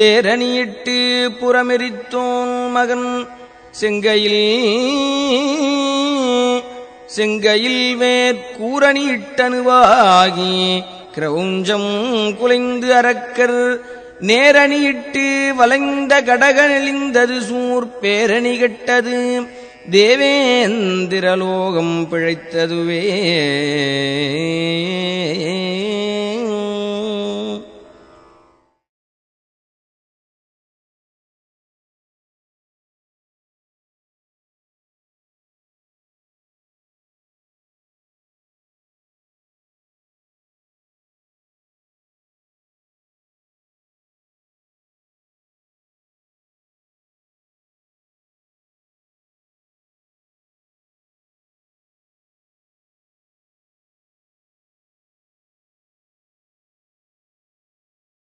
பேரணியிட்டு புறமெரித்தோன் மகன் செங்கையில் செங்கையில் வேற்கூரணியிட்டனுவாகி கிரௌஞ்சம் குலைந்து அரக்கர் நேரணியிட்டு வளைந்த கடக நெளிந்தது சூர் பேரணி கெட்டது தேவேந்திரலோகம் பிழைத்ததுவே.